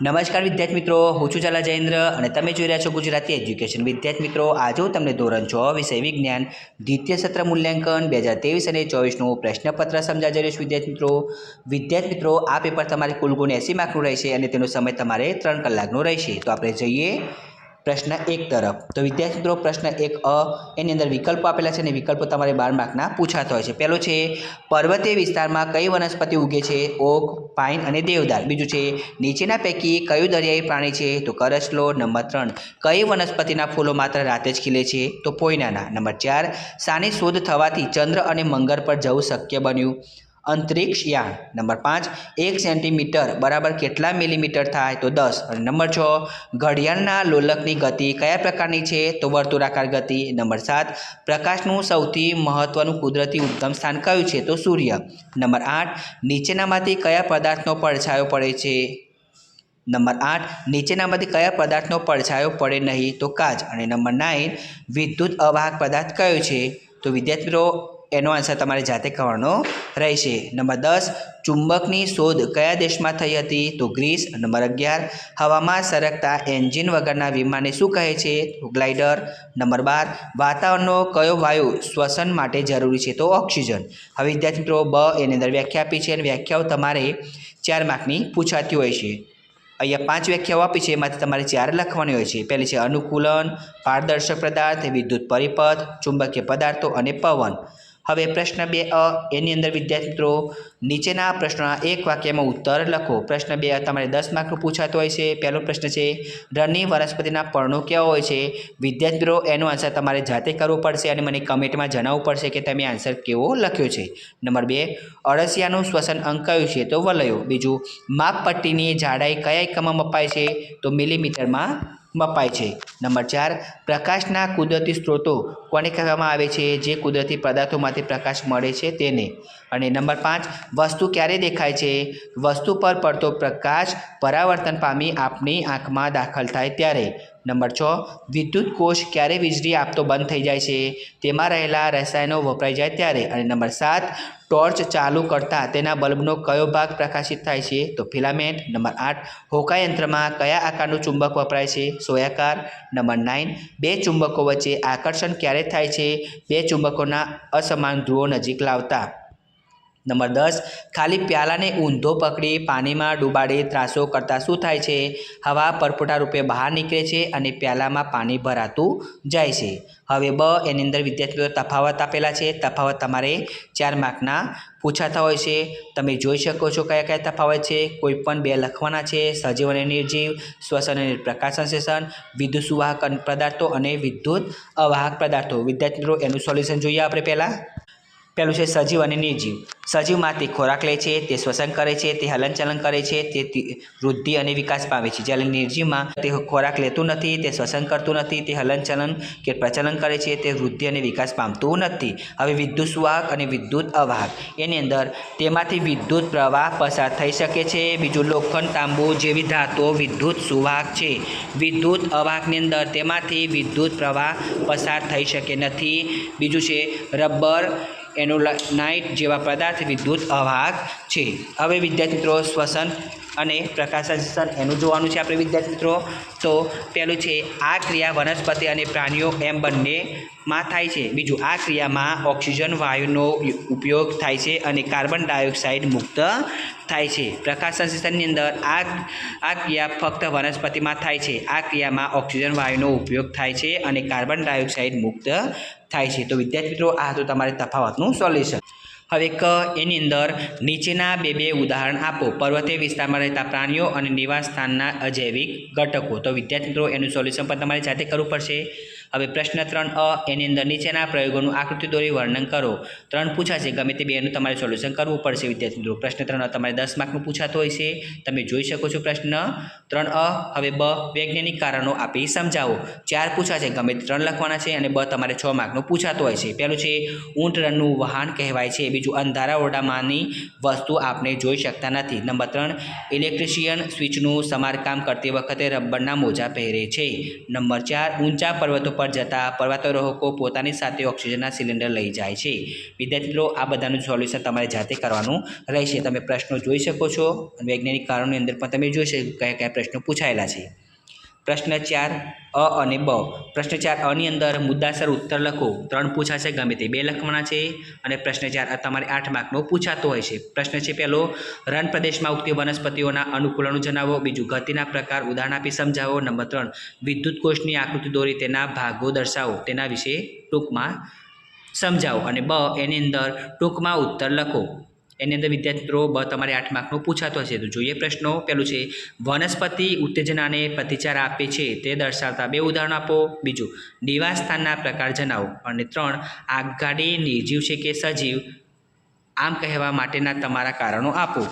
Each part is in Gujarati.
નમસ્કાર વિદ્યાર્થી મિત્રો, હું છું ચાલા જયેન્દ્ર અને તમે જોઈ રહ્યા છો ગુજરાતી એજ્યુકેશન. વિદ્યાર્થી મિત્રો, આજે હું તમને ધોરણ છ વિષય વિજ્ઞાન, દ્વિતીય સત્ર મૂલ્યાંકન, બે હજાર ત્રેવીસ અને ચોવીસનું પ્રશ્નપત્ર સમજાવી જઈશ વિદ્યાર્થી મિત્રો. વિદ્યાર્થી મિત્રો, આ પેપર તમારે કુલ ગુણ એંસી માર્કનું રહેશે અને તેનો સમય તમારે ત્રણ કલાકનો રહેશે. તો આપણે જઈએ પ્રશ્ન એક તરફ. તો વિદ્યાર્થી મિત્રો પ્રશ્ન એક અ, એની અંદર વિકલ્પો આપેલા છે અને વિકલ્પો તમારે બાર માર્કના પૂછાતા હોય છે. પહેલો છે, પર્વતીય વિસ્તારમાં કઈ વનસ્પતિ ઉગે છે? ઓક પાઇન અને દેવદાર. બીજું છે, નીચેના પૈકી કયું દરિયાઈ પ્રાણી છે? તો કરસલો નંબર ત્રણ. કઈ વનસ્પતિના ફૂલો માત્ર રાતે જ ખીલે છે? તો પોઈનાના. નંબર ચાર, સાની શોધ થવાથી ચંદ્ર અને મંગળ પર જવું શક્ય બન્યું? અંતરિક્ષ યાન. નંબર પાંચ, એક સેન્ટીમીટર બરાબર કેટલા મિલીમીટર થાય? તો દસ. અને નંબર છ, ઘડિયાળના લોલકની ગતિ કયા પ્રકારની છે? તો વર્તુળાકાર ગતિ. નંબર સાત, પ્રકાશનું સૌથી મહત્વનું કુદરતી ઉદ્ગમ સ્થાન કયું છે? તો સૂર્ય. નંબર આઠ, નીચેનામાંથી કયા પદાર્થનો પડછાયો પડે છે? નંબર આઠ, નીચેનામાંથી કયા પદાર્થનો પડછાયો પડે નહીં? તો કાચ. અને નંબર નાઇન, વિદ્યુત અવાહક પદાર્થ કયો છે? તો વિદ્યાર્થી મિત્રો એનો આન્સર તમારે જાતે કરવાનો રહેશે. નંબર દસ, ચુંબકની શોધ કયા દેશમાં થઈ હતી? તો ગ્રીસ. નંબર અગિયાર, હવામાં સરકતા એન્જિન વગરના વિમાનને શું કહે છે? તો ગ્લાઇડર. નંબર બાર, વાતાવરણનો કયો વાયુ શ્વસન માટે જરૂરી છે? તો ઓક્સિજન. હવે વિદ્યાર્થી મિત્રો, બ એની અંદર વ્યાખ્યા આપી છે અને વ્યાખ્યાઓ તમારે ચાર માર્કની પૂછાતી હોય છે. અહીંયા પાંચ વ્યાખ્યાઓ આપી છે, એમાંથી તમારે ચાર લખવાની હોય છે. પહેલી છે અનુકૂલન, પારદર્શક પદાર્થ, વિદ્યુત પરિપથ, ચુંબકીય પદાર્થો અને પવન. હવે પ્રશ્ન બે અ, એની અંદર વિદ્યાર્થી મિત્રો નીચેના પ્રશ્નોના એક વાક્યમાં ઉત્તર લખો. પ્રશ્ન બે, તમારે દસ માર્કનું પૂછાતો હોય છે. પહેલો પ્રશ્ન છે રની વનસ્પતિના પર્ણો કેવા હોય છે? વિદ્યાર્થી મિત્રો એનો આન્સર તમારે જાતે કરવો પડશે અને મને કમેન્ટમાં જણાવવું પડશે કે તમે આન્સર કેવો લખ્યો છે. નંબર બે, અળસિયાનું શ્વસન અંક કયું છે? તો વલયો. બીજું, માપપટ્ટીની જાડાઈ કયા એકમમાં મપાય છે? તો મિલીમીટરમાં મપાય છે. નંબર ચાર, પ્રકાશના કુદરતી સ્ત્રોતો કોને કહેવામાં આવે છે? જે કુદરતી પદાર્થોમાંથી પ્રકાશ મળે છે તેને. અને નંબર પાંચ, વસ્તુ ક્યારે દેખાય છે? વસ્તુ પર પડતો પ્રકાશ પરાવર્તન પામી આપણી આંખમાં દાખલ થાય ત્યારે. નંબર છ, વિદ્યુત કોષ ક્યારે વીજળી આપતો બંધ થઈ જાય છે? તેમાં રહેલા રસાયણો વપરાઈ જાય ત્યારે. અને નંબર સાત, ટોર્ચ ચાલુ કરતાં તેના બલ્બનો કયો ભાગ પ્રકાશિત થાય છે? તો ફિલામેન્ટ. નંબર આઠ હોકા યંત્રમાં કયા આકારનું ચુંબક વપરાય છે? સોયાકાર. નંબર નાઇન, બે ચુંબકો વચ્ચે આકર્ષણ ક્યારે થાય છે? બે ચુંબકોના અસમાન ધ્રુવો નજીક લાવતા. નંબર દસ, ખાલી પ્યાલાને ઊંધો પકડી પાણીમાં ડૂબાડી ત્રાસો કરતાં શું થાય છે? હવા પરપોટા રૂપે બહાર નીકળે છે અને પ્યાલામાં પાણી ભરાતું જાય છે. હવે બ, એની અંદર વિદ્યાર્થીઓ તફાવત આપેલા છે. તફાવત તમારે ચાર માર્કના પૂછાતા હોય છે. તમે જોઈ શકો છો કયા કયા તફાવત છે. કોઈ પણ બે લખવાના છે. સજીવ અને નિર્જીવ, શ્વસન અને પ્રકાશ સંશ્લેષણ વિદ્યુત સુવાહક પદાર્થો અને વિદ્યુત અવાહક પદાર્થો. વિદ્યાર્થી મિત્રો, એનું સોલ્યુશન જોઈએ આપણે પહેલાં. પહેલું છે સજીવ અને નિર્જીવ. સજીવમાં તે ખોરાક લે છે, તે શ્વસન કરે છે, તે હલનચલન કરે છે તે, વૃદ્ધિ અને વિકાસ પામે છે. જ્યારે નિર્જીવમાં તે ખોરાક લેતું નથી, તે શ્વસન કરતું નથી, તે હલનચલન કે પ્રચલન કરે છે, તે વૃદ્ધિ અને વિકાસ પામતું નથી. હવે વિદ્યુત સુવાહક અને વિદ્યુત અવાહક. એની અંદર તેમાંથી વિદ્યુત પ્રવાહ પસાર થઈ શકે છે. બીજું લોખંડ, તાંબુ જેવી ધાતુઓ વિદ્યુત સુવાહક છે. વિદ્યુત અવાહકની અંદર તેમાંથી વિદ્યુત પ્રવાહ પસાર થઈ શકે નથી. બીજું છે રબર એનોલાઇટ જેવા પદાર્થ વિદ્યુત અવાહક છે. હવે વિદ્યાર્થી મિત્રો શ્વસન અને પ્રકાશ સંશ્લેષણ એનું જોવાનું છે આપણે વિદ્યાર્થી મિત્રો તો પહેલું છે, આ ક્રિયા વનસ્પતિ અને પ્રાણીઓ એમ બંનેમાં થાય છે. બીજું, આ ક્રિયામાં ઓક્સિજન, વાયુનો ઉપયોગ થાય છે અને કાર્બન ડાયોક્સાઇડ મુક્ત થાય છે. પ્રકાશ સંશ્લેષણની અંદર આ આ ક્રિયા ફક્ત વનસ્પતિમાં થાય છે. આ ક્રિયામાં ઓક્સિજન, વાયુનો ઉપયોગ થાય છે અને કાર્બન ડાયોક્સાઇડ મુક્ત થાય છે. તો વિદ્યાર્થી મિત્રો આ હતું તમારે તફાવતનું સોલ્યુશન. હવે ક એની અંદર નીચેના બે બે ઉદાહરણ આપો. પર્વતીય વિસ્તારમાં રહેતા પ્રાણીઓ અને નિવાસ સ્થાનના અજૈવિક ઘટકો. તો વિદ્યાર્થી મિત્રો, એનું સોલ્યુશન પણ તમારે જાતે કરવું પડશે. હવે પ્રશ્ન ત્રણ અ, એની અંદર નીચેના પ્રયોગોનું આકૃતિ દોરી વર્ણન કરો. ત્રણ પૂછાશે, ગમે તે બેનું તમારે સોલ્યુશન કરવું પડશે, વિદ્યાર્થી મિત્રો. પ્રશ્ન ત્રણ તમારે દસ માર્કનું પૂછાતો હોય છે. તમે જોઈ શકો છો પ્રશ્ન. ત્રણ અ, હવે બ, વૈજ્ઞાનિક કારણો આપી સમજાવો. ચાર પૂછાશે, ગમે ત્રણ લખવાના છે અને બ, તમારે છ માર્કનું પૂછાતો હોય છે. પહેલું છે, ઊંટ રનનું વાહન કહેવાય છે. બીજું, અંધારા ઓરડામાંની વસ્તુ આપણે જોઈ શકતા નથી. નંબર ત્રણ ઇલેક્ટ્રિશિયન સ્વિચનું સમારકામ કરતી વખતે રબરના મોજા પહેરે છે. નંબર ચાર, ઊંચા પર્વતો પર જતા પર્વતારોહકો પોતાની સાથે ઓક્સિજનના સિલિન્ડર લઈ જાય છે. વિદ્યાર્થી મિત્રો, આ બધાનું સોલ્યુશન તમારે જાતે કરવાનું રહેશે. તમે પ્રશ્નો જોઈ શકો છો અને વૈજ્ઞાનિક કારણોની અંદર પણ તમે જોઈ શકો કયા કયા પ્રશ્નો પૂછાયેલા છે. પ્રશ્ન ચાર, અ અને બ. પ્રશ્ન ચાર અની અંદર મુદ્દાસર ઉત્તર લખો. ત્રણ પૂછાશે, ગમે તે બે લખવાના છે. અને પ્રશ્ન ચાર તમારે આઠ માર્કનો પૂછાતો હોય છે. પ્રશ્ન છે પહેલો, રણ પ્રદેશમાં ઉગતી વનસ્પતિઓના અનુકૂલનો જણાવો. બીજું ગતિના પ્રકાર, ઉદાહરણ આપી સમજાવો. નંબર ત્રણ, વિદ્યુત કોષની આકૃતિ દોરી તેના ભાગો દર્શાવો. તેના વિશે ટૂંકમાં સમજાવો. અને બ, એની અંદર ટૂંકમાં ઉત્તર લખો. એની અંદર વિદ્યાર્થી મિત્રો તમારે આઠ માર્કનો પૂછાતો હશે. તો જોઈએ પ્રશ્નો. પહેલું છે, વનસ્પતિ ઉત્તેજનાને પ્રતિચાર આપે છે. તે દર્શાવતા બે ઉદાહરણ આપો. બીજું, નિવાસસ્થાનના પ્રકાર જણાવો. અને ત્રણ આગગાડી નિર્જીવ છે કે સજીવ? આમ કહેવા માટેના તમારા કારણો આપો.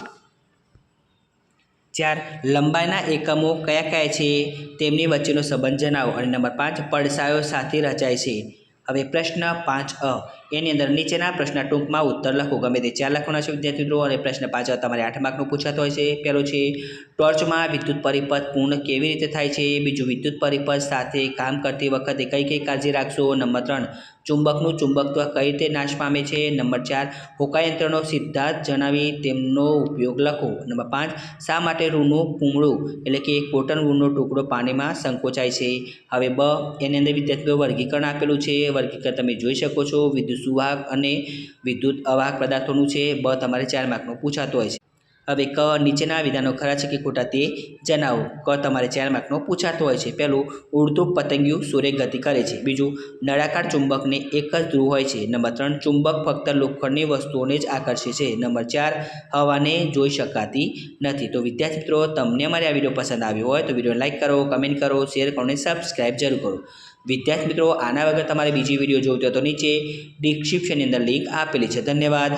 ચાર, લંબાઈના એકમો કયા કયા છે? તેમની વચ્ચેનો સંબંધ જણાવો. અને નંબર પાંચ, પડસાયો સાથે રચાય છે. હવે પ્રશ્ન પાંચ અ. એની અંદર નીચેના પ્રશ્ન ટૂંકમાં ઉત્તર લખો. ગમે તે ચાર લખવાના છે વિદ્યાર્થી મિત્રો અને પ્રશ્ન પાંચ તમારે આઠ માર્કનું પૂછાતો હોય છે. પહેલો છે, ટોર્ચમાં વિદ્યુત પરિપથ પૂર્ણ કેવી રીતે થાય છે? બીજું, વિદ્યુત પરિપથ સાથે કામ કરતી વખતે કઈ કઈ કાળજી રાખશો? નંબર ત્રણ ચુંબકનું ચુંબકત્વ કઈ રીતે નાશ પામે છે? નંબર ચાર હોકાયંત્રનો સિદ્ધાંત જણાવી તેમનો ઉપયોગ લખો. નંબર પાંચ, શા માટે રૂનું પૂમડું એટલે કે કોટન રૂનો ટુકડો પાણીમાં સંકોચાય છે? હવે બ, એની અંદર વિદ્યાર્થીઓ વર્ગીકરણ આપેલું છે. વર્ગીકરણ તમે જોઈ શકો છો. વિદ્યુત સુવાહક અને વિદ્યુત અવાહક પદાર્થોનું છે. બ, તમારે ચાર માર્કનો પૂછાતો હોય છે. હવે ક નીચેના વિધાનો ખરા છે કે ખોટા તે જણાવો. ક તમારે ચાર માર્કનો પૂછાતો હોય છે. પહેલું, ઉડતું પતંગિયું સૂર્ય ગતિ કરે છે. બીજું, નળાકાર ચુંબકને એક જ ધ્રુવ હોય છે. નંબર ત્રણ, ચુંબક ફક્ત લોખંડની વસ્તુઓને જ આકર્ષે છે. નંબર ચાર, હવાને જોઈ શકાતી નથી. તો વિદ્યાર્થી મિત્રો, તમને અમારે આ વીડિયો પસંદ આવ્યો હોય તો વીડિયો લાઇક કરો, કમેન્ટ કરો, શેર કરો અને સબસ્ક્રાઈબ જરૂર કરો. વિદ્યાર્થી મિત્રો, આના વગર તમારે બીજી વીડિયો જોઈતી હોય તો નીચે ડિસ્ક્રિપ્શનની અંદર લિંક આપેલી છે. ધન્યવાદ.